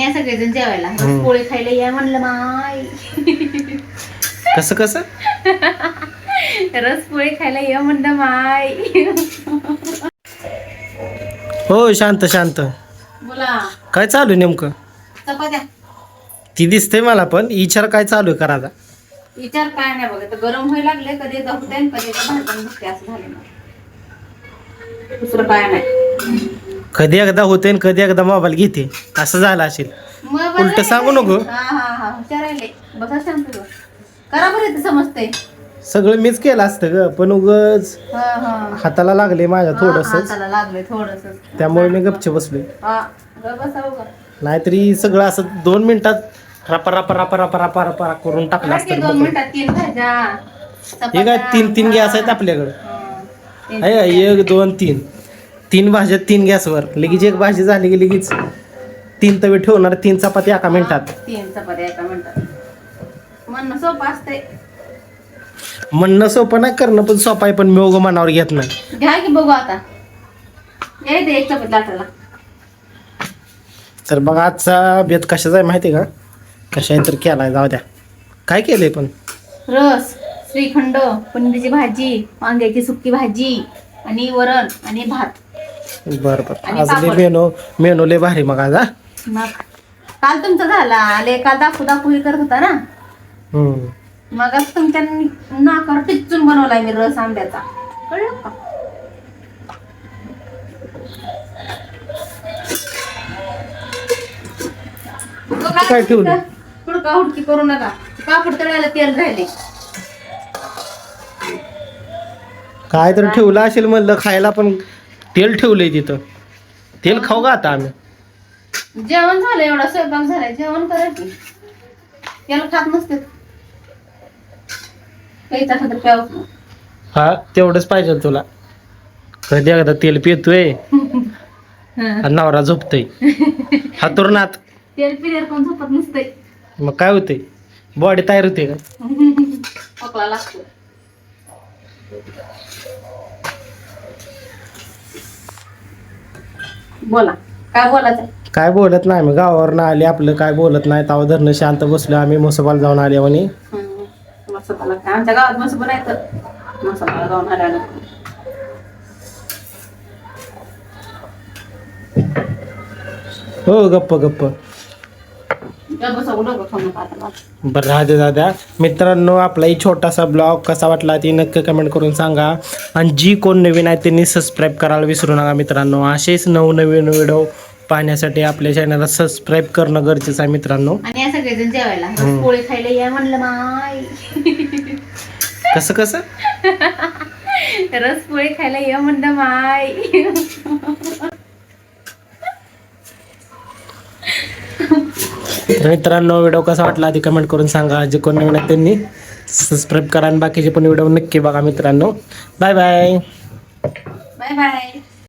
आणि या सगळेजण जेवायला. हम्म. पोळी खायला या म्हणलं माय. कसं कसं? रस पोळी खायला या म्हणलं माय. हो शांत शांत. बोला. काय चालू आहे नेमकं? चपात्या. ती दिसते मला पण विचार काय चालू आहे करायचा विचार काय नाही बघा तर गरम व्हायला लागले कधी एकदा होते आणि कधी एकदा असं झालं दुसरं काय नाही. कधी एकदा होते आणि कधी एकदा मोबाईल घेते. असं झालं असेल. उलटं सांगू नको. हा हा हा समजते सगळं मीच केलं असतं ग पण उगच हा हा. हाताला लागले माझ्या थोडस त्यामुळे मी गपचे बसलोय. हा ग बसा बघा नाहीतरी सगळं असं दोन मिनिटात रापा रापा रापा रापा रापा रापा करून टाकलं असतं हे काय तीन तीन गॅस आहेत. आपल्याकडं. एक दोन तीन. तीन भाज्या तीन गॅसवर. लगेच एक भाजी झाली की लगेच तीन तवे ठेवणार तीन चपाती एका मिनिटात. तीन चपात्या एका मिनिटात. म्हणणं सोपं असते म्हणणं सोपं नाही करणं पण सोपं आहे पण मी उगं मनावर घेत नाही. घ्या की बघू आता. घ्या इथे एक चपाती लाटायला. तर बघा आजचा बेत कशाचा आहे माहिती आहे का? कशा तर केलाय जाऊ द्या. काय केलंय पण? रस श्रीखंड पनीरची भाजी वांग्याची सुकी भाजी आणि वरण आणि भात. बरं बरं. आणि आज लय पापड. मेनू मेनू लय भारी मग आज हा? मग काल तुमचा झाला आले काल दाखवू दाखवू हे करत होता ना? हम्म. मग आज तुमच्या नाकावर टिचून बनवलाय मी रस आंब्याचा. कळलं का? काय ठेवलं? हुडका हुडकी करू नका. पापड तळायला तेल राहिले. काय तर ठेवलं असेल म्हणलं खायला पण तेल ठेवलंय तिथं. तेल खाऊ का आता आम्ही? जेवण झालं एवढा स्वयंपाक झालाय. जेवण करा की त्याला खात नसते. प्यायचा असेल तर प्यावं. मग. हा तेवढंच पाहिजे तुला. कधी एकदा तेल पितोय हं. आणि नवरा झोपतोय. हातुरणात तेल पिल्यावर कोण झोपत नसते मग काय होते बॉडी तयार होते का? खोकला लागतो बोला. काय बोलायचं काय बोलत नाही मी गावावर आले आपलं काय बोलत नाही. तावा धरणं शांत बसलो आम्ही मुसोबाला जाऊन आले म्हणे. मसाला काय? आमच्या गावात मस्त बनायचं मसाला जाऊन आल्यानं हो गप्प गप्प. बरं राहते दादा. मित्रांनो आपलाही छोटासा ब्लॉग कसा वाटला ती नक्की कमेंट करून सांगा. आणि जी कोण नवीन आहे त्यांनी सबस्क्राईब करायला विसरू नका मित्रांनो. असेच नवनवीन व्हिडिओ पाहण्यासाठी आपल्या चॅनलला सबस्क्राईब करणं गरजेचं आहे मित्रांनो. आणि या सगळेजण जेवायला. रस. पोळी खायला या म्हणलं माय. कसं कसं? रस पोळी खायला या म्हणलं माय. तर मित्रांनो व्हिडिओ कसा वाटला आधी कमेंट करून सांगा. जे कोण नवीन त्यांनी सबस्क्राईब करा आणि बाकीचे पण व्हिडिओ नक्की बघा मित्रांनो. Bye bye bye bye